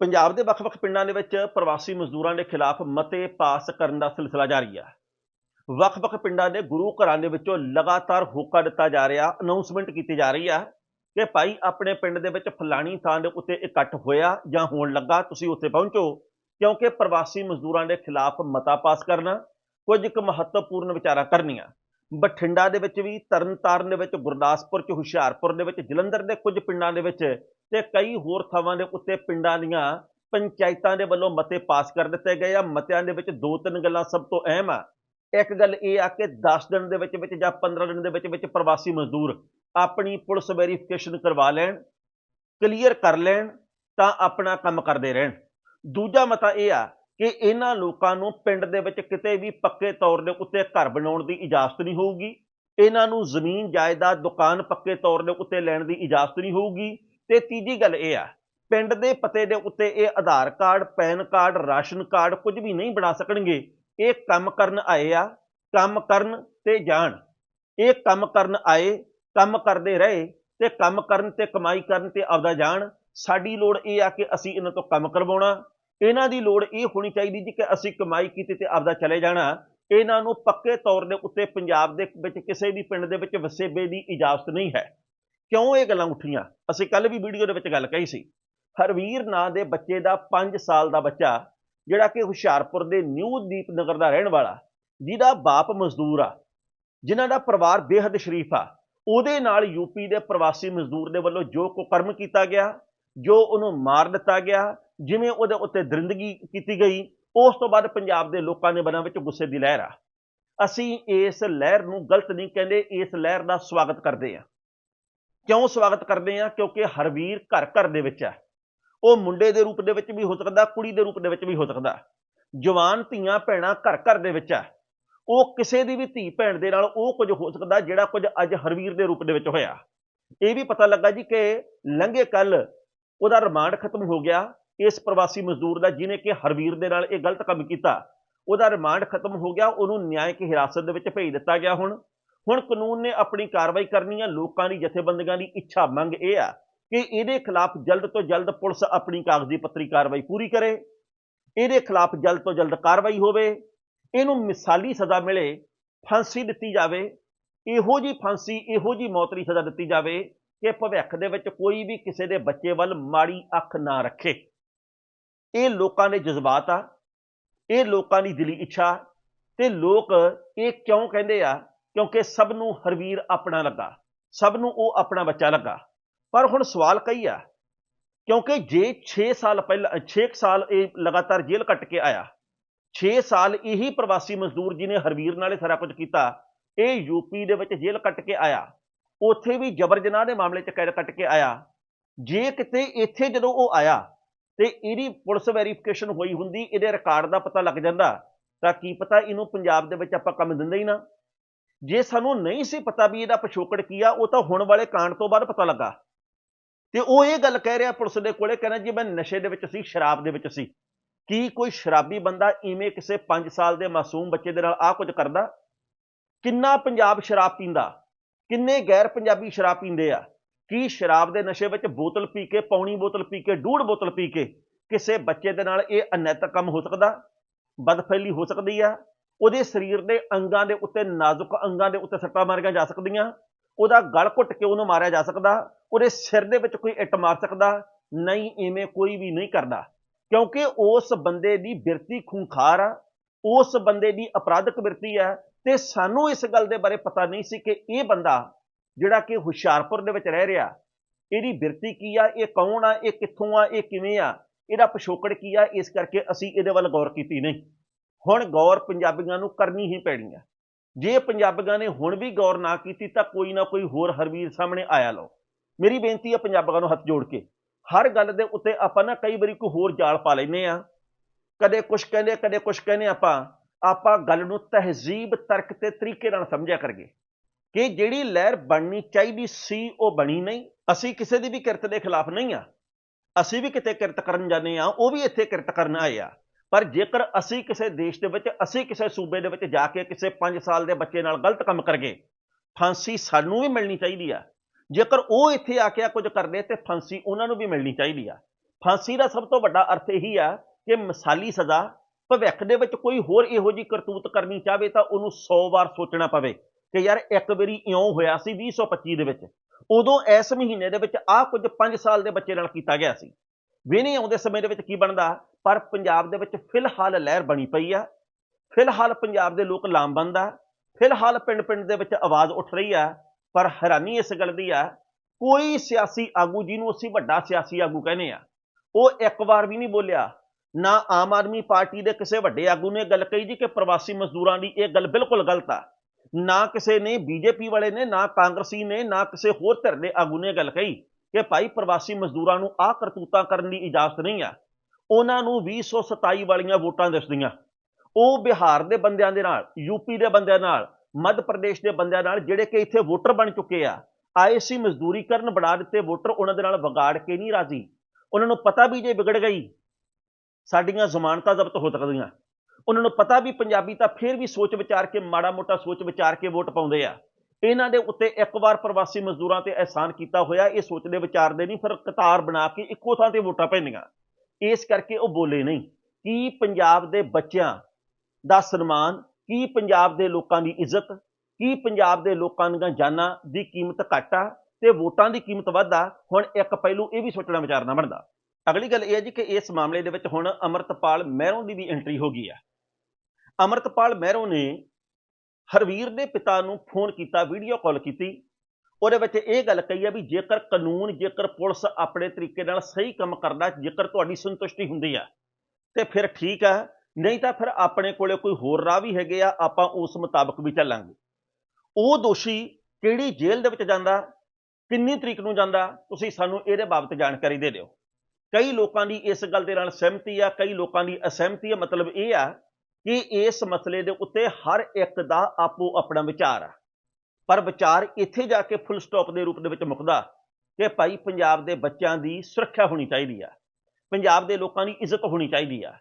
ਪੰਜਾਬ ਦੇ ਵੱਖ-ਵੱਖ ਪਿੰਡਾਂ ਦੇ ਵਿੱਚ ਪ੍ਰਵਾਸੀ ਮਜ਼ਦੂਰਾਂ ਦੇ ਖਿਲਾਫ ਮਤੇ ਪਾਸ ਕਰਨ ਦਾ ਸਿਲਸਿਲਾ ਜਾਰੀ ਹੈ। ਵੱਖ-ਵੱਖ ਪਿੰਡਾਂ ਦੇ ਗੁਰੂ ਘਰਾਂ ਦੇ ਵਿੱਚੋਂ ਲਗਾਤਾਰ ਹੋਕਾ ਦਿੱਤਾ ਜਾ ਰਿਹਾ ਅਨਾਉਂਸਮੈਂਟ ਕੀਤੀ ਜਾ ਰਹੀ ਹੈ ਕਿ ਭਾਈ ਆਪਣੇ ਪਿੰਡ ਦੇ ਵਿੱਚ ਫਲਾਣੀ ਥਾਂ ਦੇ ਉੱਤੇ ਇਕੱਠ ਹੋਇਆ ਜਾਂ ਹੋਣ ਲੱਗਾ, ਤੁਸੀਂ ਉੱਥੇ ਪਹੁੰਚੋ, ਕਿਉਂਕਿ ਪ੍ਰਵਾਸੀ ਮਜ਼ਦੂਰਾਂ ਦੇ ਖਿਲਾਫ ਮਤਾ ਪਾਸ ਕਰਨਾ ਕੁਝ ਇੱਕ ਮਹੱਤਵਪੂਰਨ ਵਿਚਾਰਾਂ ਕਰਨੀਆਂ। ਬਠਿੰਡਾ ਦੇ ਵਿੱਚ ਵੀ ਤਰਨਤਾਰਨ ਦੇ ਵਿੱਚ ਗੁਰਦਾਸਪੁਰ ਚ ਹੁਸ਼ਿਆਰਪੁਰ ਦੇ ਵਿੱਚ ਜਲੰਧਰ ਦੇ ਕੁਝ ਪਿੰਡਾਂ ਦੇ ਵਿੱਚ ਤੇ ਕਈ ਹੋਰ ਥਾਵਾਂ ਦੇ ਉੱਤੇ ਪਿੰਡਾਂ ਦੀਆਂ ਪੰਚਾਇਤਾਂ ਦੇ ਵੱਲੋਂ ਮਤੇ ਪਾਸ ਕਰ ਦਿੱਤੇ ਗਏ ਆ। ਮਤਿਆਂ ਦੇ ਵਿੱਚ ਦੋ ਤਿੰਨ ਗੱਲਾਂ ਸਭ ਤੋਂ ਅਹਿਮ ਆ। ਇੱਕ ਗੱਲ ਇਹ ਆ ਕਿ 10 ਦਿਨ ਦੇ ਵਿੱਚ ਵਿੱਚ ਜਾਂ 15 ਦਿਨ ਦੇ ਵਿੱਚ ਵਿੱਚ ਪ੍ਰਵਾਸੀ ਮਜ਼ਦੂਰ ਆਪਣੀ ਪੁਲਿਸ ਵੈਰੀਫਿਕੇਸ਼ਨ ਕਰਵਾ ਲੈਣ, ਕਲੀਅਰ ਕਰ ਲੈਣ, ਤਾਂ ਆਪਣਾ ਕੰਮ ਕਰਦੇ ਰਹਿਣ। ਦੂਜਾ ਮਤਾ ਇਹ ਆ ਕਿ ਇਹਨਾਂ ਲੋਕਾਂ ਨੂੰ ਪਿੰਡ ਦੇ ਵਿੱਚ ਕਿਤੇ ਵੀ ਪੱਕੇ ਤੌਰ ਦੇ ਉੱਤੇ ਘਰ ਬਣਾਉਣ ਦੀ ਇਜਾਜ਼ਤ ਨਹੀਂ ਹੋਊਗੀ। ਇਹਨਾਂ ਨੂੰ ਜ਼ਮੀਨ ਜਾਇਦਾਦ ਦੁਕਾਨ ਪੱਕੇ ਤੌਰ ਦੇ ਉੱਤੇ ਲੈਣ ਦੀ ਇਜਾਜ਼ਤ ਨਹੀਂ ਹੋਊਗੀ। ਤੇ ਤੀਜੀ ਗੱਲ ਇਹ ਆ, ਪਿੰਡ ਦੇ ਪਤੇ ਦੇ ਉੱਤੇ ਇਹ Aadhaar card, PAN card, ration card ਕੁਝ ਵੀ ਨਹੀਂ ਬਣਾ ਸਕਣਗੇ। ਇਹ ਕੰਮ ਕਰਨ ਆਏ ਆ, ਕੰਮ ਕਰਨ ਤੇ ਜਾਣ। ਇਹ ਕੰਮ ਕਰਨ ਆਏ, ਕੰਮ ਕਰਦੇ ਰਹੇ ਤੇ ਕੰਮ ਕਰਨ ਤੇ ਕਮਾਈ ਕਰਨ ਤੇ ਆਪਦਾ ਜਾਣ। ਸਾਡੀ ਲੋੜ ਇਹ ਆ ਕਿ ਅਸੀਂ ਇਹਨਾਂ ਤੋਂ ਕੰਮ ਕਰਵਾਉਣਾ। ਇਹਨਾਂ ਦੀ ਲੋੜ ਇਹ ਹੋਣੀ ਚਾਹੀਦੀ ਜੀ ਕਿ ਅਸੀਂ ਕਮਾਈ ਕੀਤੀ ਤੇ ਆਪਦਾ ਚਲੇ ਜਾਣਾ। ਇਹਨਾਂ ਨੂੰ ਪੱਕੇ ਤੌਰ ਦੇ ਉੱਤੇ ਪੰਜਾਬ ਦੇ ਵਿੱਚ ਕਿਸੇ ਵੀ ਪਿੰਡ ਦੇ ਵਿੱਚ ਵਸੇਬੇ ਦੀ ਇਜਾਜ਼ਤ ਨਹੀਂ ਹੈ। ਕਿਉਂ ਇਹ ਗੱਲਾਂ ਉੱਠੀਆਂ? ਅਸੀਂ ਕੱਲ ਵੀ ਵੀਡੀਓ ਦੇ ਵਿੱਚ ਗੱਲ ਕਹੀ ਸੀ। ਹਰਵੀਰ ਨਾਂ ਦੇ ਬੱਚੇ ਦਾ 5 ਸਾਲ ਦਾ ਬੱਚਾ, ਜਿਹੜਾ ਕਿ ਹੁਸ਼ਿਆਰਪੁਰ ਦੇ ਨਿਊ ਦੀਪ ਨਗਰ ਦਾ ਰਹਿਣ ਵਾਲਾ, ਜਿਹਦਾ ਬਾਪ ਮਜ਼ਦੂਰ ਆ, ਜਿਨ੍ਹਾਂ ਦਾ ਪਰਿਵਾਰ ਬੇਹੱਦ ਸ਼ਰੀਫ ਆ, ਉਹਦੇ ਨਾਲ ਯੂਪੀ ਦੇ ਪ੍ਰਵਾਸੀ ਮਜ਼ਦੂਰ ਦੇ ਵੱਲੋਂ ਜੋ ਕੁਕਰਮ ਕੀਤਾ ਗਿਆ, ਜੋ ਉਹਨੂੰ ਮਾਰ ਦਿੱਤਾ ਗਿਆ, ਜਿਵੇਂ ਉਹਦੇ ਉੱਤੇ ਦਰਿੰਦਗੀ ਕੀਤੀ ਗਈ, ਉਸ ਤੋਂ ਬਾਅਦ ਪੰਜਾਬ ਦੇ ਲੋਕਾਂ ਦੇ ਮਨਾਂ ਵਿੱਚ ਗੁੱਸੇ ਦੀ ਲਹਿਰ ਆ। ਅਸੀਂ ਇਸ ਲਹਿਰ ਨੂੰ ਗਲਤ ਨਹੀਂ ਕਹਿੰਦੇ, ਇਸ ਲਹਿਰ ਦਾ ਸਵਾਗਤ ਕਰਦੇ ਆ। ਕਿਉਂ ਸਵਾਗਤ ਕਰਦੇ ਆ ਕਿਉਂਕਿ ਹਰਵੀਰ ਘਰ ਘਰ ਦੇ ਵਿੱਚ ਹੈ। ਉਹ ਮੁੰਡੇ ਦੇ ਰੂਪ ਦੇ ਵਿੱਚ ਵੀ ਹੋ ਸਕਦਾ, ਕੁੜੀ ਦੇ ਰੂਪ ਦੇ ਵਿੱਚ ਵੀ ਹੋ ਸਕਦਾ। ਜਵਾਨ ਧੀਆਂ ਭੈਣਾਂ ਘਰ ਘਰ ਦੇ ਵਿੱਚ ਹੈ। ਉਹ ਕਿਸੇ ਦੀ ਵੀ ਧੀ ਭੈਣ ਦੇ ਨਾਲ ਉਹ ਕੁਝ ਹੋ ਸਕਦਾ ਜਿਹੜਾ ਕੁਝ ਅੱਜ ਹਰਵੀਰ ਦੇ ਰੂਪ ਦੇ ਵਿੱਚ ਹੋਇਆ। ਇਹ ਵੀ ਪਤਾ ਲੱਗਾ ਜੀ ਕਿ ਲੰਘੇ ਕੱਲ ਉਹਦਾ ਰਿਮਾਂਡ ਖਤਮ ਹੋ ਗਿਆ। ਇਸ ਪ੍ਰਵਾਸੀ ਮਜ਼ਦੂਰ ਦਾ ਜਿਹਨੇ ਕਿ ਹਰਵੀਰ ਦੇ ਨਾਲ ਇਹ ਗਲਤ ਕੰਮ ਕੀਤਾ, ਉਹਦਾ ਰਿਮਾਂਡ ਖਤਮ ਹੋ ਗਿਆ। ਉਹਨੂੰ ਨਿਆਇਕ ਹਿਰਾਸਤ ਦੇ ਵਿੱਚ ਭੇਜ ਦਿੱਤਾ ਗਿਆ ਹੁਣ। ਹੁਣ ਕਾਨੂੰਨ ਨੇ ਆਪਣੀ ਕਾਰਵਾਈ ਕਰਨੀ ਆ, ਲੋਕਾਂ ਦੀ, ਜਥੇਬੰਦੀਆਂ ਦੀ ਇੱਛਾ ਮੰਗ ਇਹ ਆ ਕਿ ਇਹਦੇ ਖਿਲਾਫ ਜਲਦ ਤੋਂ ਜਲਦ ਪੁਲਿਸ ਆਪਣੀ ਕਾਗਜ਼ੀ ਪੱਤਰੀ ਕਾਰਵਾਈ ਪੂਰੀ ਕਰੇ, ਇਹਦੇ ਖਿਲਾਫ ਜਲਦ ਤੋਂ ਜਲਦ ਕਾਰਵਾਈ ਹੋਵੇ, ਇਹਨੂੰ ਮਿਸਾਲੀ ਸਜ਼ਾ ਮਿਲੇ, ਫਾਂਸੀ ਦਿੱਤੀ ਜਾਵੇ, ਇਹੋ ਜੀ ਫਾਂਸੀ, ਇਹੋ ਜੀ ਮੌਤ ਦੀ ਸਜ਼ਾ ਦਿੱਤੀ ਜਾਵੇ ਕਿ ਭਵਿੱਖ ਦੇ ਵਿੱਚ ਕੋਈ ਵੀ ਕਿਸੇ ਦੇ ਬੱਚੇ ਵੱਲ ਮਾੜੀ ਅੱਖ ਨਾ ਰੱਖੇ। ਇਹ ਲੋਕਾਂ ਦੇ ਜਜ਼ਬਾਤ ਆ, ਇਹ ਲੋਕਾਂ ਦੀ ਦਿਲੀ ਇੱਛਾ ਤੇ ਲੋਕ ਇਹ ਕਿਉਂ ਕਹਿੰਦੇ ਆ ਕਿਉਂਕਿ ਸਭ ਨੂੰ ਹਰਵੀਰ ਆਪਣਾ ਲੱਗਾ, ਸਭ ਨੂੰ ਉਹ ਆਪਣਾ ਬੱਚਾ ਲੱਗਾ। ਪਰ ਹੁਣ ਸਵਾਲ ਕਈ ਆ, ਕਿਉਂਕਿ ਜੇ 6 ਸਾਲ ਪਹਿਲਾਂ 6 ਸਾਲ ਇਹ ਲਗਾਤਾਰ ਜੇਲ੍ਹ ਕੱਟ ਕੇ ਆਇਆ 6 ਸਾਲ ਇਹੀ ਪ੍ਰਵਾਸੀ ਮਜ਼ਦੂਰ ਜਿਹਨੇ ਹਰਵੀਰ ਨਾਲ ਇਹ ਸਾਰਾ ਕੁਝ ਕੀਤਾ, ਇਹ ਯੂਪੀ ਦੇ ਵਿੱਚ ਜੇਲ੍ਹ ਕੱਟ ਕੇ ਆਇਆ, ਉੱਥੇ ਵੀ ਜਬਰ ਜਨਾਹ ਦੇ ਮਾਮਲੇ 'ਚ ਕੈਦ ਕੱਟ ਕੇ ਆਇਆ, ਜੇ ਕਿਤੇ ਇੱਥੇ ਜਦੋਂ ਉਹ ਆਇਆ, ਤੇ ਇਹਦੀ ਪੁਲਿਸ ਵੈਰੀਫਿਕੇਸ਼ਨ ਹੋਈ ਹੁੰਦੀ, ਇਹਦੇ ਰਿਕਾਰਡ ਦਾ ਪਤਾ ਲੱਗ ਜਾਂਦਾ, ਤਾਂ ਕੀ ਪਤਾ ਇਹਨੂੰ ਪੰਜਾਬ ਦੇ ਵਿੱਚ ਆਪਾਂ ਕੰਮ ਦਿੰਦੇ ਹੀ ਨਾ। ਜੇ ਸਾਨੂੰ ਨਹੀਂ ਸੀ ਪਤਾ ਵੀ ਇਹਦਾ ਪਿਛੋਕੜ ਕੀ ਆ, ਉਹ ਤਾਂ ਹੁਣ ਵਾਲੇ ਕਾਂਡ ਤੋਂ ਬਾਅਦ ਪਤਾ ਲੱਗਾ। ਤੇ ਉਹ ਇਹ ਗੱਲ ਕਹਿ ਰਿਹਾ ਪੁਲਿਸ ਦੇ ਕੋਲੇ, ਕਹਿੰਦਾ ਜੀ, ਮੈਂ ਨਸ਼ੇ ਦੇ ਵਿੱਚ ਸੀ, ਸ਼ਰਾਬ ਦੇ ਵਿੱਚ ਸੀ। ਕੀ ਕੋਈ ਸ਼ਰਾਬੀ ਬੰਦਾ ਇਵੇਂ ਕਿਸੇ 5 ਸਾਲ ਦੇ ਮਾਸੂਮ ਬੱਚੇ ਦੇ ਨਾਲ ਆਹ ਕੁਝ ਕਰਦਾ? ਕਿੰਨਾ ਪੰਜਾਬ ਸ਼ਰਾਬ ਪੀਂਦਾ? ਕਿੰਨੇ ਗੈਰ ਪੰਜਾਬੀ ਸ਼ਰਾਬ ਪੀਂਦੇ ਆ? ਕੀ ਸ਼ਰਾਬ ਦੇ ਨਸ਼ੇ ਵਿੱਚ ਬੋਤਲ ਪੀ ਕੇ, ਪੌਣੀ ਬੋਤਲ ਪੀ ਕੇ ਡੂੜ ਬੋਤਲ ਪੀ ਕੇ ਕਿਸੇ ਬੱਚੇ ਦੇ ਨਾਲ ਇਹ ਅਨੈਤਿਕ ਕੰਮ ਹੋ ਸਕਦਾ? ਬਦਫੈਲੀ ਹੋ ਸਕਦੀ ਆ? ਉਹਦੇ ਸਰੀਰ ਦੇ ਅੰਗਾਂ ਦੇ ਉੱਤੇ ਨਾਜ਼ੁਕ ਅੰਗਾਂ ਦੇ ਉੱਤੇ ਸੱਟਾਂ ਮਾਰੀਆਂ ਜਾ ਸਕਦੀਆਂ, ਉਹਦਾ ਗਲ ਘੁੱਟ ਕੇ ਉਹਨੂੰ ਮਾਰਿਆ ਜਾ ਸਕਦਾ, ਉਹਦੇ ਸਿਰ ਦੇ ਵਿੱਚ ਕੋਈ ਇੱਟ ਮਾਰ ਸਕਦਾ, ਨਹੀਂ ਇਵੇਂ ਕੋਈ ਵੀ ਨਹੀਂ ਕਰਦਾ। ਕਿਉਂਕਿ ਉਸ ਬੰਦੇ ਦੀ ਬਿਰਤੀ ਖੂੰਖਾਰ ਆ, ਉਸ ਬੰਦੇ ਦੀ ਅਪਰਾਧਿਕ ਬਿਰਤੀ ਆ, ਤੇ ਸਾਨੂੰ ਇਸ ਗੱਲ ਦੇ ਬਾਰੇ ਪਤਾ ਨਹੀਂ ਸੀ ਕਿ ਇਹ ਬੰਦਾ ਜਿਹੜਾ ਕਿ ਹੁਸ਼ਿਆਰਪੁਰ ਦੇ ਵਿੱਚ ਰਹਿ ਰਿਹਾ, ਇਹਦੀ ਬਿਰਤੀ ਕੀ ਆ, ਇਹ ਕੌਣ ਆ, ਇਹ ਕਿੱਥੋਂ ਆ, ਇਹ ਕਿਵੇਂ ਆ, ਇਹਦਾ ਪਿਛੋਕੜ ਕੀ ਆ, ਇਸ ਕਰਕੇ ਅਸੀਂ ਇਹਦੇ ਵੱਲ ਗੌਰ ਕੀਤੀ ਨਹੀਂ। ਹੁਣ ਗੌਰ ਪੰਜਾਬੀਆਂ ਨੂੰ ਕਰਨੀ ਹੀ ਪੈਣੀ ਹੈ ਜੇ ਪੰਜਾਬੀਆਂ ਨੇ ਹੁਣ ਵੀ ਗੌਰ ਨਾ ਕੀਤੀ ਤਾਂ ਕੋਈ ਨਾ ਕੋਈ ਹੋਰ ਹਰਵੀਰ ਸਾਹਮਣੇ ਆਇਆ ਲਓ। ਮੇਰੀ ਬੇਨਤੀ ਹੈ ਪੰਜਾਬੀਆਂ ਨੂੰ ਹੱਥ ਜੋੜ ਕੇ। ਹਰ ਗੱਲ ਦੇ ਉੱਤੇ ਆਪਾਂ ਨਾ ਕਈ ਵਾਰੀ ਕੋਈ ਹੋਰ ਜਾਲ ਪਾ ਲੈਨੇ ਆ। ਕਦੇ ਕੁਛ ਕਹਿੰਦੇ ਕਦੇ ਕੁਛ ਕਹਿੰਦੇ ਆਪਾਂ। ਆਪਾਂ ਗੱਲ ਨੂੰ ਤਹਿਜ਼ੀਬ, ਤਰਕ ਤੇ ਤਰੀਕੇ ਨਾਲ ਸਮਝਿਆ ਕਰਗੇ ਕਿ ਜਿਹੜੀ ਲਹਿਰ ਬਣਨੀ ਚਾਹੀਦੀ ਸੀ ਉਹ ਬਣੀ ਨਹੀਂ। ਅਸੀਂ ਕਿਸੇ ਦੀ ਵੀ ਕਿਰਤ ਦੇ ਖਿਲਾਫ ਨਹੀਂ ਆ। ਅਸੀਂ ਵੀ ਕਿਤੇ ਕਿਰਤ ਕਰਨ ਜਾਂਦੇ ਆ, ਉਹ ਵੀ ਇੱਥੇ ਕਿਰਤ ਕਰਨ ਆਏ ਆ। ਪਰ ਜੇਕਰ ਅਸੀਂ ਕਿਸੇ ਦੇਸ਼ ਦੇ ਵਿੱਚ, ਅਸੀਂ ਕਿਸੇ ਸੂਬੇ ਦੇ ਵਿੱਚ ਜਾ ਕੇ ਕਿਸੇ 5 ਸਾਲ ਦੇ ਬੱਚੇ ਨਾਲ ਗਲਤ ਕੰਮ ਕਰਗੇ ਫਾਂਸੀ ਸਾਨੂੰ ਵੀ ਮਿਲਣੀ ਚਾਹੀਦੀ ਆ। ਜੇਕਰ ਉਹ ਇੱਥੇ ਆ ਕੇ ਆ ਕੁਝ ਕਰਦੇ ਤੇ ਫਾਂਸੀ ਉਹਨਾਂ ਨੂੰ ਵੀ ਮਿਲਣੀ ਚਾਹੀਦੀ ਆ। ਫਾਂਸੀ ਦਾ ਸਭ ਤੋਂ ਵੱਡਾ ਅਰਥ ਇਹੀ ਆ ਕਿ ਮਿਸਾਲੀ ਸਜ਼ਾ, ਭਵਿੱਖ ਦੇ ਵਿੱਚ ਕੋਈ ਹੋਰ ਇਹੋ ਜੀ ਕਰਤੂਤ ਕਰਨੀ ਚਾਹਵੇ ਤਾਂ ਉਹਨੂੰ 100 ਵਾਰ ਸੋਚਣਾ ਪਵੇ ਕਿ ਯਾਰ ਇੱਕ ਵਾਰੀ ਇਉਂ ਹੋਇਆ ਸੀ 2025 ਦੇ ਵਿੱਚ। ਉਦੋਂ ਇਸ ਮਹੀਨੇ ਦੇ ਵਿੱਚ ਆਹ ਕੁਝ 5 ਸਾਲ ਦੇ ਬੱਚੇ ਨਾਲ ਕੀਤਾ ਗਿਆ ਸੀ। ਵੀ ਨਹੀਂ ਆਉਂਦੇ ਸਮੇਂ ਦੇ ਵਿੱਚ ਕੀ ਬਣਦਾ? ਪਰ ਪੰਜਾਬ ਦੇ ਵਿੱਚ ਫਿਲਹਾਲ ਲਹਿਰ ਬਣੀ ਪਈ ਆ। ਫਿਲਹਾਲ ਪੰਜਾਬ ਦੇ ਲੋਕ ਲਾਮਬੰਦ ਆ। ਫਿਲਹਾਲ ਪਿੰਡ-ਪਿੰਡ ਦੇ ਵਿੱਚ ਆਵਾਜ਼ ਉੱਠ ਰਹੀ ਆ, ਪਰ ਹੈਰਾਨੀ ਇਸ ਗੱਲ ਦੀ ਆ, ਕੋਈ ਸਿਆਸੀ ਆਗੂ ਜਿਹਨੂੰ ਅਸੀਂ ਵੱਡਾ ਸਿਆਸੀ ਆਗੂ ਕਹਿੰਦੇ ਆ, ਉਹ ਇੱਕ ਵਾਰ ਵੀ ਨਹੀਂ ਬੋਲਿਆ। ਨਾ ਆਮ ਆਦਮੀ ਪਾਰਟੀ ਦੇ ਕਿਸੇ ਵੱਡੇ ਆਗੂ ਨੇ ਗੱਲ ਕਹੀ ਜੀ ਕਿ ਪ੍ਰਵਾਸੀ ਮਜ਼ਦੂਰਾਂ ਦੀ ਇਹ ਗੱਲ ਬਿਲਕੁਲ ਗਲਤ ਆ। ਨਾ ਕਿਸੇ ਨੇ, ਬੀਜੇਪੀ ਵਾਲੇ ਨੇ, ਨਾ ਕਾਂਗਰਸੀ ਨੇ, ਨਾ ਕਿਸੇ ਹੋਰ ਧਿਰ ਦੇ ਆਗੂ ਨੇ ਗੱਲ ਕਹੀ ਕਿ ਭਾਈ ਪ੍ਰਵਾਸੀ ਮਜ਼ਦੂਰਾਂ ਨੂੰ ਆਹ ਕਰਤੂਤਾਂ ਕਰਨ ਦੀ ਇਜਾਜ਼ਤ ਨਹੀਂ ਆ। ਉਹਨਾਂ ਨੂੰ 2027 ਵਾਲੀਆਂ ਵੋਟਾਂ ਦਿਸਦੀਆਂ। ਉਹ ਬਿਹਾਰ ਦੇ ਬੰਦਿਆਂ ਦੇ ਨਾਲ ਯੂਪੀ ਦੇ ਬੰਦਿਆਂ ਨਾਲ, ਮੱਧ ਪ੍ਰਦੇਸ਼ ਦੇ ਬੰਦਿਆਂ ਨਾਲ ਜਿਹੜੇ ਕਿ ਇੱਥੇ ਵੋਟਰ ਬਣ ਚੁੱਕੇ ਆ, ਆਏ ਸੀ ਮਜ਼ਦੂਰੀ ਕਰਨ ਬਣਾ ਦਿੱਤੇ ਵੋਟਰ ਉਹਨਾਂ ਦੇ ਨਾਲ ਵਿਗਾੜ ਕੇ ਨਹੀਂ ਰਾਜ਼ੀ। ਉਹਨਾਂ ਨੂੰ ਪਤਾ ਵੀ ਜੇ ਵਿਗੜ ਗਈ, ਸਾਡੀਆਂ ਜ਼ਮਾਨਤਾਂ ਜ਼ਬਤ ਹੋ ਸਕਦੀਆਂ। ਉਹਨਾਂ ਨੂੰ ਪਤਾ ਵੀ ਪੰਜਾਬੀ ਤਾਂ ਫਿਰ ਵੀ ਸੋਚ ਵਿਚਾਰ ਕੇ, ਮਾੜਾ ਮੋਟਾ ਸੋਚ ਵਿਚਾਰ ਕੇ ਵੋਟ ਪਾਉਂਦੇ ਆ। ਇਹਨਾਂ ਦੇ ਉੱਤੇ ਇੱਕ ਵਾਰ ਪ੍ਰਵਾਸੀ ਮਜ਼ਦੂਰਾਂ ਤੇ ਅਹਿਸਾਨ ਕੀਤਾ ਹੋਇਆ, ਇਹ ਸੋਚਦੇ ਵਿਚਾਰਦੇ ਨਹੀਂ, ਫਿਰ ਕਤਾਰ ਬਣਾ ਕੇ ਇੱਕੋ ਥਾਂ ਤੇ ਵੋਟਾਂ ਪੈਂਦੀਆਂ। ਇਸ ਕਰਕੇ ਉਹ ਬੋਲੇ ਨਹੀਂ। ਕੀ ਪੰਜਾਬ ਦੇ ਬੱਚਿਆਂ ਦਾ ਸਨਮਾਨ, ਕੀ ਪੰਜਾਬ ਦੇ ਲੋਕਾਂ ਦੀ ਇੱਜ਼ਤ, ਕੀ ਪੰਜਾਬ ਦੇ ਲੋਕਾਂ ਦੀਆਂ ਜਾਨਾਂ ਦੀ ਕੀਮਤ ਘੱਟ ਆ ਤੇ ਵੋਟਾਂ ਦੀ ਕੀਮਤ ਵੱਧ ਆ, ਹੁਣ ਇੱਕ ਪਹਿਲੂ ਇਹ ਵੀ ਸੋਚਣਾ ਵਿਚਾਰਨਾ ਬਣਦਾ। ਅਗਲੀ ਗੱਲ ਇਹ ਹੈ ਜੀ ਕਿ ਇਸ ਮਾਮਲੇ ਦੇ ਵਿੱਚ ਹੁਣ ਅਮਰਤਪਾਲ ਮਹਿਰੋਂ ਦੀ ਵੀ ਐਂਟਰੀ ਹੋ ਗਈ ਆ। ਅਮਰਤਪਾਲ ਮਹਿਰੋਂ ਨੇ ਹਰਵੀਰ ਦੇ ਪਿਤਾ ਨੂੰ ਫੋਨ ਕੀਤਾ ਵੀਡੀਓ ਕਾਲ ਕੀਤੀ ਉਹਦੇ ਵਿੱਚ ਇਹ ਗੱਲ ਕਹੀ ਆ ਵੀ ਜੇਕਰ ਕਾਨੂੰਨ, ਜੇਕਰ ਪੁਲਿਸ ਆਪਣੇ ਤਰੀਕੇ ਨਾਲ ਸਹੀ ਕੰਮ ਕਰਦਾ, ਜੇਕਰ ਤੁਹਾਡੀ ਸੰਤੁਸ਼ਟੀ ਹੁੰਦੀ ਆ, ਤੇ ਫਿਰ ਠੀਕ ਆ। ਨਹੀਂ ਤਾਂ ਫਿਰ ਆਪਣੇ ਕੋਲੇ ਕੋਈ ਹੋਰ ਰਾਹ ਵੀ ਹੈਗੇ ਆ, ਆਪਾਂ ਉਸ ਮੁਤਾਬਕ ਵੀ ਚੱਲਾਂਗੇ। ਉਹ ਦੋਸ਼ੀ ਕਿਹੜੀ ਜੇਲ੍ਹ ਦੇ ਵਿੱਚ ਜਾਂਦਾ, ਕਿੰਨੀ ਤਰੀਕ ਨੂੰ ਜਾਂਦਾ, ਤੁਸੀਂ ਸਾਨੂੰ ਇਹਦੇ ਬਾਬਤ ਜਾਣਕਾਰੀ ਦੇ ਦਿਓ। ਕਈ ਲੋਕਾਂ ਦੀ ਇਸ ਗੱਲ ਦੇ ਨਾਲ ਸਹਿਮਤੀ ਆ, ਕਈ ਲੋਕਾਂ ਦੀ ਅਸਹਿਮਤੀ ਆ, ਮਤਲਬ ਇਹ ਆ ਕਿ ਇਸ ਮਸਲੇ ਦੇ ਉੱਤੇ ਹਰ ਇੱਕ ਦਾ ਆਪੋ ਆਪਣਾ ਵਿਚਾਰ ਆ। ਪਰ ਵਿਚਾਰ ਇੱਥੇ ਜਾ ਕੇ ਫੁੱਲ ਸਟਾਪ ਦੇ ਰੂਪ ਦੇ ਵਿੱਚ ਮੁੱਕਦਾ ਕਿ ਭਾਈ ਪੰਜਾਬ ਦੇ ਬੱਚਿਆਂ ਦੀ ਸੁਰੱਖਿਆ ਹੋਣੀ ਚਾਹੀਦੀ ਆ। ਪੰਜਾਬ ਦੇ ਲੋਕਾਂ ਦੀ ਇੱਜ਼ਤ ਹੋਣੀ ਚਾਹੀਦੀ ਆ।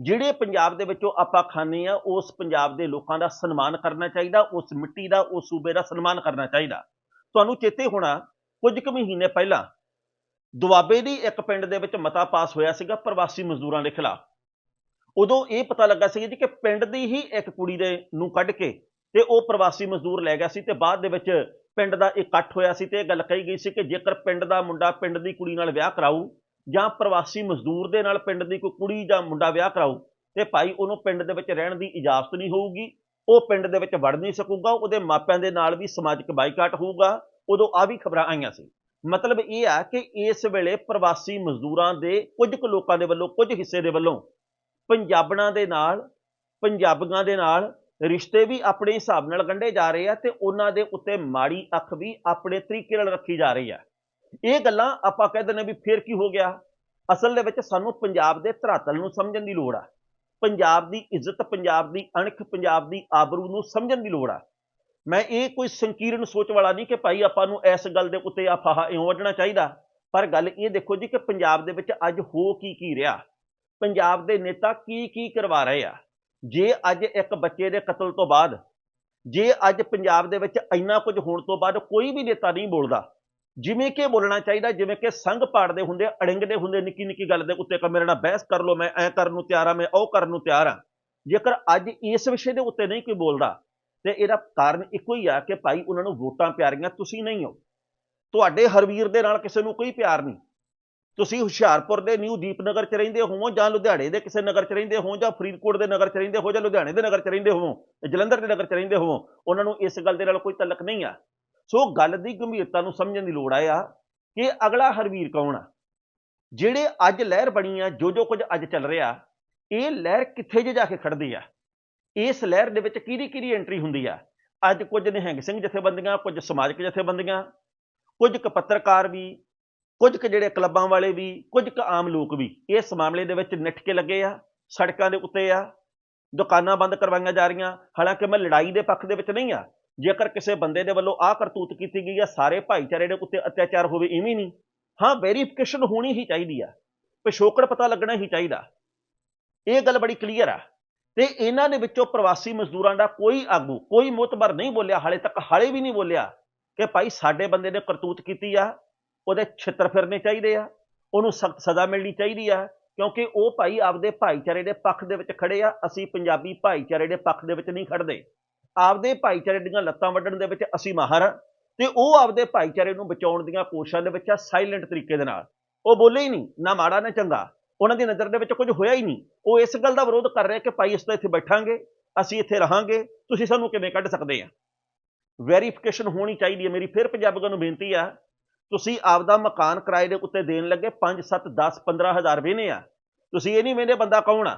ਜਿਹੜੇ ਪੰਜਾਬ ਦੇ ਵਿੱਚੋਂ ਆਪਾਂ ਖਾਂਦੇ ਆ, ਉਸ ਪੰਜਾਬ ਦੇ ਲੋਕਾਂ ਦਾ ਸਨਮਾਨ ਕਰਨਾ ਚਾਹੀਦਾ, ਉਸ ਮਿੱਟੀ ਦਾ, ਉਸ ਸੂਬੇ ਦਾ ਸਨਮਾਨ ਕਰਨਾ ਚਾਹੀਦਾ। ਤੁਹਾਨੂੰ ਚੇਤੇ ਹੋਣਾ, ਕੁਝ ਕੁ ਮਹੀਨੇ ਪਹਿਲਾਂ ਦੁਆਬੇ ਦੀ ਇੱਕ ਪਿੰਡ ਦੇ ਵਿੱਚ ਮਤਾ ਪਾਸ ਹੋਇਆ ਸੀਗਾ ਪ੍ਰਵਾਸੀ ਮਜ਼ਦੂਰਾਂ ਦੇ ਖਿਲਾਫ। ਉਦੋਂ ਇਹ ਪਤਾ ਲੱਗਾ ਸੀ ਜੀ ਕਿ ਪਿੰਡ ਦੀ ਹੀ ਇੱਕ ਕੁੜੀ ਦੇ ਨੂੰ ਕੱਢ ਕੇ ਤੇ ਉਹ ਪ੍ਰਵਾਸੀ ਮਜ਼ਦੂਰ ਲੈ ਗਿਆ ਸੀ ਤੇ ਬਾਅਦ ਦੇ ਵਿੱਚ ਪਿੰਡ ਦਾ ਇਕੱਠ ਹੋਇਆ ਸੀ ਤੇ ਇਹ ਗੱਲ ਕਹੀ ਗਈ ਸੀ ਕਿ ਜੇਕਰ ਪਿੰਡ ਦਾ ਮੁੰਡਾ ਪਿੰਡ ਦੀ ਕੁੜੀ ਨਾਲ ਵਿਆਹ ਕਰਾਊ ਜਾਂ ਪ੍ਰਵਾਸੀ ਮਜ਼ਦੂਰ ਦੇ ਨਾਲ ਪਿੰਡ ਦੀ ਕੋਈ ਕੁੜੀ ਜਾਂ ਮੁੰਡਾ ਵਿਆਹ ਕਰਾਊ ਤੇ ਭਾਈ ਉਹਨੂੰ ਪਿੰਡ ਦੇ ਵਿੱਚ ਰਹਿਣ ਦੀ ਇਜਾਜ਼ਤ ਨਹੀਂ ਹੋਊਗੀ, ਉਹ ਪਿੰਡ ਦੇ ਵਿੱਚ ਵੜ ਨਹੀਂ ਸਕੂਗਾ, ਉਹਦੇ ਮਾਪਿਆਂ ਦੇ ਨਾਲ ਵੀ ਸਮਾਜਿਕ ਬਾਈਕਾਟ ਹੋਊਗਾ, ਉਦੋਂ ਆ ਵੀ ਖਬਰਾਂ ਆਈਆਂ ਸੀ। ਮਤਲਬ ਇਹ ਆ ਕਿ ਇਸ ਵੇਲੇ ਪ੍ਰਵਾਸੀ ਮਜ਼ਦੂਰਾਂ ਦੇ ਕੁਝ ਕੁ ਲੋਕਾਂ ਦੇ ਵੱਲੋਂ ਕੁਝ ਹਿੱਸੇ ਦੇ ਵੱਲੋਂ ਪੰਜਾਬਣਾਂ ਦੇ ਨਾਲ, ਪੰਜਾਬੀਆਂ ਦੇ ਨਾਲ ਰਿਸ਼ਤੇ ਵੀ ਆਪਣੇ ਹਿਸਾਬ ਨਾਲ ਗੰਢੇ ਜਾ ਰਹੇ ਆ ਤੇ ਉਹਨਾਂ ਦੇ ਉੱਤੇ ਮਾੜੀ ਅੱਖ ਵੀ ਆਪਣੇ ਤਰੀਕੇ ਨਾਲ ਰੱਖੀ ਜਾ ਰਹੀ ਆ। ਇਹ ਗੱਲਾਂ ਆਪਾਂ ਕਹਿ ਦਿੰਦੇ ਵੀ ਫੇਰ ਕੀ ਹੋ ਗਿਆ? ਅਸਲ ਦੇ ਵਿੱਚ ਸਾਨੂੰ ਪੰਜਾਬ ਦੇ ਧਰਾਤਲ ਨੂੰ ਸਮਝਣ ਦੀ ਲੋੜ ਆ। ਪੰਜਾਬ ਦੀ ਇੱਜ਼ਤ, ਪੰਜਾਬ ਦੀ ਅਣਖ, ਪੰਜਾਬ ਦੀ ਆਬਰੂ ਨੂੰ ਸਮਝਣ ਦੀ ਲੋੜ ਆ। ਮੈਂ ਇਹ ਕੋਈ ਸੰਕੀਰਨ ਸੋਚ ਵਾਲਾ ਨਹੀਂ ਕਿ ਭਾਈ ਆਪਾਂ ਨੂੰ ਇਸ ਗੱਲ ਦੇ ਉੱਤੇ ਆ ਫਾਹਾ ਇਉਂ ਵੱਢਣਾ ਚਾਹੀਦਾ। ਪਰ ਗੱਲ ਇਹ ਦੇਖੋ ਜੀ ਕਿ ਪੰਜਾਬ ਦੇ ਵਿੱਚ ਅੱਜ ਹੋ ਕੀ ਕੀ ਰਿਹਾ? ਪੰਜਾਬ ਦੇ ਨੇਤਾ ਕੀ ਕੀ ਕਰਵਾ ਰਹੇ ਆ? ਜੇ ਅੱਜ ਇੱਕ ਬੱਚੇ ਦੇ ਕਤਲ ਤੋਂ ਬਾਅਦ, ਜੇ ਅੱਜ ਪੰਜਾਬ ਦੇ ਵਿੱਚ ਇੰਨਾ ਕੁਝ ਹੋਣ ਤੋਂ ਬਾਅਦ ਕੋਈ ਵੀ ਨੇਤਾ ਨਹੀਂ ਬੋਲਦਾ, ਜਿਵੇਂ ਕਿ ਬੋਲਣਾ ਚਾਹੀਦਾ, ਜਿਵੇਂ ਕਿ ਸੰਘ ਪਾੜਦੇ ਹੁੰਦੇ, ਅੜਿੰਗਦੇ ਹੁੰਦੇ ਨਿੱਕੀ ਨਿੱਕੀ ਗੱਲ ਦੇ ਉੱਤੇ ਕਿ ਮੇਰੇ ਨਾਲ ਬਹਿਸ ਕਰ ਲਓ, ਮੈਂ ਐ ਕਰਨ ਨੂੰ ਤਿਆਰ ਆ, ਮੈਂ ਉਹ ਕਰਨ ਨੂੰ ਤਿਆਰ ਆ। ਜੇਕਰ ਅੱਜ ਇਸ ਵਿਸ਼ੇ ਦੇ ਉੱਤੇ ਨਹੀਂ ਕੋਈ ਬੋਲਦਾ, ਤੇ ਇਹਦਾ ਕਾਰਨ ਇੱਕੋ ਹੀ ਆ ਕਿ ਭਾਈ ਉਹਨਾਂ ਨੂੰ ਵੋਟਾਂ ਪਿਆਰੀਆਂ ਤੁਸੀਂ ਨਹੀਂ ਹੋ। ਤੁਹਾਡੇ ਹਰਵੀਰ ਦੇ ਨਾਲ ਕਿਸੇ ਨੂੰ ਕੋਈ ਪਿਆਰ ਨਹੀਂ। ਤੁਸੀਂ ਹੁਸ਼ਿਆਰਪੁਰ ਦੇ ਨਿਊ ਦੀਪਨਗਰ ਚ ਰਹਿੰਦੇ ਹੋਵੋ ਜਾਂ ਲੁਧਿਆਣੇ ਦੇ ਕਿਸੇ ਨਗਰ ਚ ਰਹਿੰਦੇ ਹੋ ਜਾਂ ਫਰੀਦਕੋਟ ਦੇ ਨਗਰ ਚ ਰਹਿੰਦੇ ਹੋ ਜਾਂ ਲੁਧਿਆਣੇ ਦੇ ਨਗਰ ਚ ਰਹਿੰਦੇ ਹੋਵੋ, ਜਲੰਧਰ ਦੇ ਨਗਰ ਚ ਰਹਿੰਦੇ ਹੋਵੋ, ਉਹਨਾਂ ਨੂੰ ਇਸ ਗੱਲ ਦੇ ਨਾਲ ਕੋਈ ਤਲਕ ਨਹੀਂ ਆ। ਸੋ ਗੱਲ ਦੀ ਗੰਭੀਰਤਾ ਨੂੰ ਸਮਝਣ ਦੀ ਲੋੜ ਆ ਕਿ ਅਗਲਾ ਹਰਵੀਰ ਕੌਣ ਆ? ਜਿਹੜੇ ਅੱਜ ਲਹਿਰ ਬਣੀ ਆ, ਜੋ ਜੋ ਕੁਝ ਅੱਜ ਚੱਲ ਰਿਹਾ, ਇਹ ਲਹਿਰ ਕਿੱਥੇ ਜੇ ਜਾ ਕੇ ਖੜਦੀ ਆ? ਇਸ ਲਹਿਰ ਦੇ ਵਿੱਚ ਕਿਹਦੀ ਕਿਹਦੀ ਐਂਟਰੀ ਹੁੰਦੀ ਆ? ਅੱਜ ਕੁਝ ਨਿਹੰਗ ਸਿੰਘ ਜਥੇਬੰਦੀਆਂ, ਕੁਝ ਸਮਾਜਿਕ ਜਥੇਬੰਦੀਆਂ, ਕੁਝ ਕੁ ਪੱਤਰਕਾਰ ਵੀ ਕੁਝ ਕੁ ਜਿਹੜੇ ਕਲੱਬਾਂ ਵਾਲੇ ਵੀ, ਕੁਝ ਕੁ ਆਮ ਲੋਕ ਵੀ ਇਸ ਮਾਮਲੇ ਦੇ ਵਿੱਚ ਨਿੱਠ ਕੇ ਲੱਗੇ ਆ, ਸੜਕਾਂ ਦੇ ਉੱਤੇ ਆ, ਦੁਕਾਨਾਂ ਬੰਦ ਕਰਵਾਈਆਂ ਜਾ ਰਹੀਆਂ, ਹਾਲਾਂਕਿ ਮੈਂ ਲੜਾਈ ਦੇ ਪੱਖ ਦੇ ਵਿੱਚ ਨਹੀਂ ਆ, ਜੇਕਰ ਕਿਸੇ ਬੰਦੇ ਦੇ ਵੱਲੋਂ ਆਹ ਕਰਤੂਤ ਕੀਤੀ ਗਈ ਆ, ਸਾਰੇ ਭਾਈਚਾਰੇ ਦੇ ਉੱਤੇ ਅਤਿਆਚਾਰ ਹੋਵੇ ਇਵੇਂ ਨਹੀਂ, ਹਾਂ ਵੈਰੀਫਿਕੇਸ਼ਨ ਹੋਣੀ ਹੀ ਚਾਹੀਦੀ ਆ, ਪਿਛੋਕੜ ਪਤਾ ਲੱਗਣਾ ਹੀ ਚਾਹੀਦਾ। ਇਹ ਗੱਲ ਬੜੀ ਕਲੀਅਰ ਆ, ਤੇ ਇਹਨਾਂ ਦੇ ਵਿੱਚੋਂ ਪ੍ਰਵਾਸੀ ਮਜ਼ਦੂਰਾਂ ਦਾ ਕੋਈ ਆਗੂ, ਕੋਈ ਮੋਤਬਰ ਨਹੀਂ ਬੋਲਿਆ, ਹਾਲੇ ਤੱਕ ਹਾਲੇ ਵੀ ਨਹੀਂ ਬੋਲਿਆ ਕਿ ਭਾਈ ਸਾਡੇ ਬੰਦੇ ਨੇ ਕਰਤੂਤ ਕੀਤੀ ਆ ਉਹਦੇ ਛਿੱਤਰ ਫਿਰਨੇ ਚਾਹੀਦੇ ਆ, ਉਹਨੂੰ ਸਖਤ ਸਜ਼ਾ ਮਿਲਣੀ ਚਾਹੀਦੀ ਆ, ਕਿਉਂਕਿ ਉਹ ਭਾਈ ਆਪਦੇ ਭਾਈਚਾਰੇ ਦੇ ਪੱਖ ਦੇ ਵਿੱਚ ਖੜੇ ਆ, ਅਸੀਂ ਪੰਜਾਬੀ ਭਾਈਚਾਰੇ ਦੇ ਪੱਖ ਦੇ ਵਿੱਚ ਨਹੀਂ ਖੜਦੇ। ਆਪਦੇ ਭਾਈਚਾਰੇ ਦੀਆਂ ਲੱਤਾਂ ਵੱਢਣ ਦੇ ਵਿੱਚ ਅਸੀਂ ਮਾਹਰ ਆ, ਤੇ ਉਹ ਆਪਦੇ ਭਾਈਚਾਰੇ ਨੂੰ ਬਚਾਉਣ ਦੀਆਂ ਕੋਸ਼ਿਸ਼ਾਂ ਦੇ ਵਿੱਚ ਆ ਸਾਇਲੈਂਟ ਤਰੀਕੇ ਦੇ ਨਾਲ। ਉਹ ਬੋਲੇ ਹੀ ਨਹੀਂ, ਨਾ ਮਾੜਾ, ਨਾ ਚੰਗਾ। ਉਹਨਾਂ ਦੀ ਨਜ਼ਰ ਦੇ ਵਿੱਚ ਕੁਝ ਹੋਇਆ ਹੀ ਨਹੀਂ। ਉਹ ਇਸ ਗੱਲ ਦਾ ਵਿਰੋਧ ਕਰ ਰਿਹਾ ਕਿ ਭਾਈ ਇਸ ਤਾਂ ਇੱਥੇ ਬੈਠਾਂਗੇ, ਅਸੀਂ ਇੱਥੇ ਰਹਾਂਗੇ, ਤੁਸੀਂ ਸਾਨੂੰ ਕਿਵੇਂ ਕੱਢ ਸਕਦੇ ਆ? ਵੈਰੀਫਿਕੇਸ਼ਨ ਹੋਣੀ ਚਾਹੀਦੀ ਹੈ ਮੇਰੀ, ਫਿਰ ਪੰਜਾਬੀਆਂ ਨੂੰ ਬੇਨਤੀ ਆ ਤੁਸੀਂ ਆਪਦਾ ਮਕਾਨ ਕਿਰਾਏ ਦੇ ਉੱਤੇ ਦੇਣ ਲੱਗੇ 5 7 10 15 ਹਜ਼ਾਰ ਵੇਨੇ ਆ। ਤੁਸੀਂ ਇਹ ਨਹੀਂ ਵੇਨੇ ਬੰਦਾ ਕੌਣ ਆ?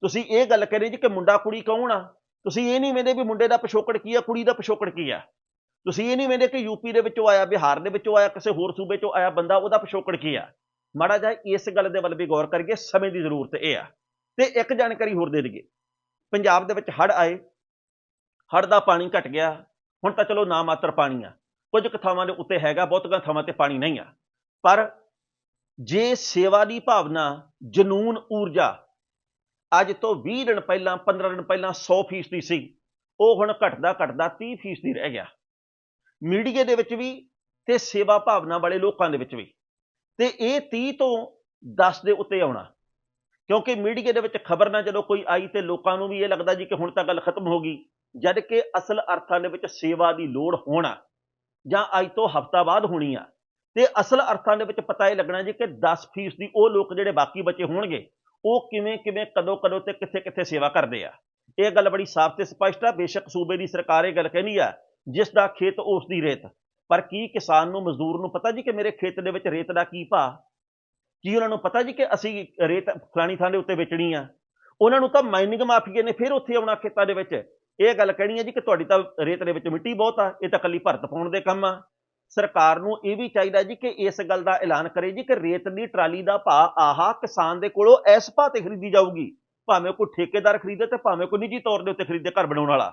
ਤੁਸੀਂ ਇਹ ਗੱਲ ਕਰੀ ਜੀ ਕਿ ਮੁੰਡਾ ਕੁੜੀ ਕੌਣ ਆ? ਤੁਸੀਂ ਇਹ ਨਹੀਂ ਵੇਨੇ ਵੀ ਮੁੰਡੇ ਦਾ ਪਿਛੋਕੜ ਕੀ ਆ, ਕੁੜੀ ਦਾ ਪਿਛੋਕੜ ਕੀ ਆ? ਤੁਸੀਂ ਇਹ ਨਹੀਂ ਵੇਨੇ ਕਿ ਯੂਪੀ ਦੇ ਵਿੱਚੋਂ ਆਇਆ, ਬਿਹਾਰ ਦੇ ਵਿੱਚੋਂ ਆਇਆ, ਕਿਸੇ ਹੋਰ ਸੂਬੇ ਚੋਂ ਆਇਆ ਬੰਦਾ, ਉਹਦਾ ਪਿਛੋਕੜ ਕੀ ਆ? ਮਾੜਾ ਜਿਹਾ ਇਸ ਗੱਲ ਦੇ ਵੱਲ ਵੀ ਗੌਰ ਕਰੀਏ, ਸਮੇਂ ਦੀ ਜ਼ਰੂਰਤ ਇਹ ਆ। ਤੇ ਇੱਕ ਜਾਣਕਾਰੀ ਹੋਰ ਦੇ ਦਈਏ। ਪੰਜਾਬ ਦੇ ਵਿੱਚ ਹੜ੍ਹ ਆਏ, ਹੜ੍ਹ ਦਾ ਪਾਣੀ ਘਟ ਗਿਆ, ਹੁਣ ਤਾਂ ਚਲੋ ਨਾ ਮਾਤਰ ਪਾਣੀ ਆ। ਕੁਝ ਕੁ ਥਾਵਾਂ ਦੇ ਉੱਤੇ ਹੈਗਾ ਬਹੁਤੀਆਂ ਥਾਵਾਂ ਤੇ ਪਾਣੀ ਨਹੀਂ ਆ। ਪਰ ਜੇ ਸੇਵਾ ਦੀ ਭਾਵਨਾ, ਜਨੂਨ ਊਰਜਾ ਅੱਜ ਤੋਂ 20 ਦਿਨ ਪਹਿਲਾਂ 15 ਦਿਨ ਪਹਿਲਾਂ 100% ਦੀ ਸੀ, ਉਹ ਹੁਣ ਘਟਦਾ ਘਟਦਾ 30% ਦੀ ਰਹਿ ਗਿਆ। ਮੀਡੀਆ ਦੇ ਵਿੱਚ ਵੀ ਤੇ ਸੇਵਾ ਭਾਵਨਾ ਵਾਲੇ ਲੋਕਾਂ ਦੇ ਵਿੱਚ ਵੀ। ਤੇ ਇਹ 30 ਤੋਂ 10 ਦੇ ਉੱਤੇ ਆਉਣਾ। ਕਿਉਂਕਿ ਮੀਡੀਆ ਦੇ ਵਿੱਚ ਖਬਰ ਨਾ ਜਦੋਂ ਕੋਈ ਆਈ ਤੇ ਲੋਕਾਂ ਨੂੰ ਵੀ ਇਹ ਲੱਗਦਾ ਜੀ ਕਿ ਹੁਣ ਤਾਂ ਗੱਲ ਖਤਮ ਹੋ ਗਈ, ਜਦ ਕਿ ਅਸਲ ਅਰਥਾਂ ਦੇ ਵਿੱਚ ਸੇਵਾ ਦੀ ਲੋੜ ਹੋਣਾ। ਜਾਂ ਅੱਜ ਤੋਂ ਹਫ਼ਤਾ ਬਾਅਦ ਹੋਣੀ ਆ। ਤੇ ਅਸਲ ਅਰਥਾਂ ਦੇ ਵਿੱਚ ਪਤਾ ਇਹ ਲੱਗਣਾ ਜੀ ਕਿ 10% ਦੀ ਉਹ ਲੋਕ ਜਿਹੜੇ ਬਾਕੀ ਬਚੇ ਹੋਣਗੇ, ਉਹ ਕਿਵੇਂ ਕਿਵੇਂ ਕਦੋਂ ਕਦੋਂ ਤੇ ਕਿੱਥੇ ਕਿੱਥੇ ਸੇਵਾ ਕਰਦੇ ਆ। ਇਹ ਗੱਲ ਬੜੀ ਸਾਫ਼ ਤੇ ਸਪਸ਼ਟ ਆ, ਬੇਸ਼ੱਕ ਸੂਬੇ ਦੀ ਸਰਕਾਰ ਇਹ ਗੱਲ ਕਹਿੰਦੀ ਆ, ਜਿਸ ਦਾ ਖੇਤ ਉਸ ਦੀ ਰੇਤ। ਪਰ ਕੀ ਕਿਸਾਨ ਨੂੰ, ਮਜ਼ਦੂਰ ਨੂੰ ਪਤਾ ਜੀ ਕਿ ਮੇਰੇ ਖੇਤ ਦੇ ਵਿੱਚ ਰੇਤ ਦਾ ਕੀ ਭਾਅ? ਕੀ ਉਹਨਾਂ ਨੂੰ ਪਤਾ ਜੀ ਕਿ ਅਸੀਂ ਰੇਤ ਫਲਾਣੀ ਥਾਂ ਦੇ ਉੱਤੇ ਵੇਚਣੀ ਆ? ਉਹਨਾਂ ਨੂੰ ਤਾਂ ਮਾਈਨਿੰਗ ਮਾਫੀਏ ਨੇ ਫਿਰ ਉੱਥੇ ਆਉਣਾ ਖੇਤਾਂ ਦੇ ਵਿੱਚ। ਇਹ ਗੱਲ ਕਹਿਣੀ ਹੈ ਜੀ ਕਿ ਤੁਹਾਡੀ ਤਾਂ ਰੇਤ ਦੇ ਵਿੱਚ ਮਿੱਟੀ ਬਹੁਤ ਆ, ਇਹ ਤਾਂ ਕੱਲੀ ਭਰਤ ਪਾਉਣ ਦੇ ਕੰਮ ਆ। ਸਰਕਾਰ ਨੂੰ ਇਹ ਵੀ ਚਾਹੀਦਾ ਜੀ ਕਿ ਇਸ ਗੱਲ ਦਾ ਐਲਾਨ ਕਰੇ ਜੀ ਕਿ ਰੇਤ ਦੀ ਟਰਾਲੀ ਦਾ ਭਾਅ ਆਹਾ ਕਿਸਾਨ ਦੇ ਕੋਲੋਂ ਇਸ ਭਾਅ ਤੇ ਖਰੀਦੀ ਜਾਊਗੀ, ਭਾਵੇਂ ਕੋਈ ਠੇਕੇਦਾਰ ਖਰੀਦੇ ਤੇ ਭਾਵੇਂ ਕੋਈ ਨਿੱਜੀ ਤੌਰ ਦੇ ਉੱਤੇ ਖਰੀਦੇ ਘਰ ਬਣਾਉਣ ਵਾਲਾ।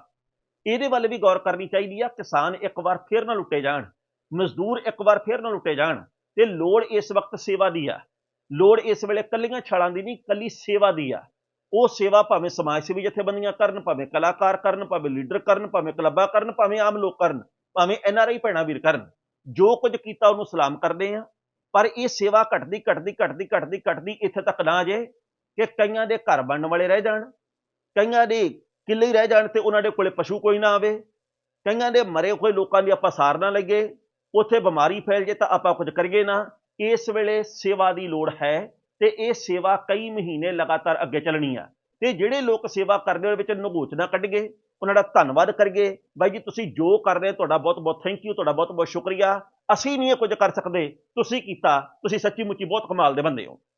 ਇਹਦੇ ਵੱਲ ਵੀ ਗੌਰ ਕਰਨੀ ਚਾਹੀਦੀ ਆ, ਕਿਸਾਨ ਇੱਕ ਵਾਰ ਫੇਰ ਨਾ ਲੁੱਟੇ ਜਾਣ, ਮਜ਼ਦੂਰ ਇੱਕ ਵਾਰ ਫੇਰ ਨਾ ਲੁੱਟੇ ਜਾਣ, ਤੇ ਲੋੜ ਇਸ ਵਕਤ ਸੇਵਾ ਦੀ ਆ। ਲੋੜ ਇਸ ਵੇਲੇ ਕੱਲੀਆਂ ਛਾਲਾਂ ਦੀ ਨਹੀਂ ਕੱਲੀ ਸੇਵਾ ਦੀ ਆ। ਉਹ ਸੇਵਾ ਭਾਵੇਂ ਸਮਾਜ ਸੇਵੀ ਜਥੇਬੰਦੀਆਂ ਕਰਨ, ਭਾਵੇਂ ਕਲਾਕਾਰ ਕਰਨ, ਭਾਵੇਂ ਲੀਡਰ ਕਰਨ, ਭਾਵੇਂ ਕਲੱਬਾਂ ਕਰਨ, ਭਾਵੇਂ ਆਮ ਲੋਕ ਕਰਨ, ਭਾਵੇਂ ਐੱਨ ਆਰ ਆਈ ਭੈਣਾਂ ਵੀਰ ਕਰਨ, ਜੋ ਕੁਝ ਕੀਤਾ ਉਹਨੂੰ ਸਲਾਮ ਕਰਦੇ ਆ। ਪਰ ਇਹ ਸੇਵਾ ਘਟਦੀ ਘਟਦੀ ਘਟਦੀ ਘਟਦੀ ਘਟਦੀ ਇੱਥੇ ਤੱਕ ਨਾ ਜੇ ਕਿ ਕਈਆਂ ਦੇ ਘਰ ਬਣਨ ਵਾਲੇ ਰਹਿ ਜਾਣ, ਕਈਆਂ ਦੇ ਕਿੱਲੇ ਰਹਿ ਜਾਣ ਤੇ ਉਹਨਾਂ ਦੇ ਕੋਲੇ ਪਸ਼ੂ ਕੋਈ ਨਾ ਆਵੇ, ਕਈਆਂ ਦੇ ਮਰੇ ਹੋਏ ਲੋਕਾਂ ਦੀ ਆਪਾਂ ਸਾਰ ਨਾ ਲਈਏ, ਉੱਥੇ ਬਿਮਾਰੀ ਫੈਲ ਜੇ ਤਾਂ ਆਪਾਂ ਕੁਝ ਕਰੀਏ ਨਾ। ਇਸ ਵੇਲੇ ਸੇਵਾ ਦੀ ਲੋੜ ਹੈ ਤੇ ਇਹ ਸੇਵਾ ਕਈ ਮਹੀਨੇ ਲਗਾਤਾਰ ਅੱਗੇ ਚੱਲਣੀ ਆ। ਤੇ ਜਿਹੜੇ ਲੋਕ ਸੇਵਾ ਕਰਦੇ ਉਹਦੇ ਵਿੱਚ ਨਗੋਚਨਾ ਕੱਢ ਗਏ ਉਹਨਾਂ ਦਾ ਧੰਨਵਾਦ ਕਰੀਏ। ਬਾਈ ਜੀ, ਤੁਸੀਂ ਜੋ ਕਰ ਰਹੇ ਤੁਹਾਡਾ ਬਹੁਤ ਬਹੁਤ ਥੈਂਕ ਯੂ ਤੁਹਾਡਾ ਬਹੁਤ ਬਹੁਤ ਸ਼ੁਕਰੀਆ। ਅਸੀਂ ਨਹੀਂ ਇਹ ਕੁਝ ਕਰ ਸਕਦੇ। ਤੁਸੀਂ ਕੀਤਾ, ਤੁਸੀਂ ਸੱਚੀ ਮੁੱਚੀ ਬਹੁਤ ਕਮਾਲ ਦੇ ਬੰਦੇ ਹੋ।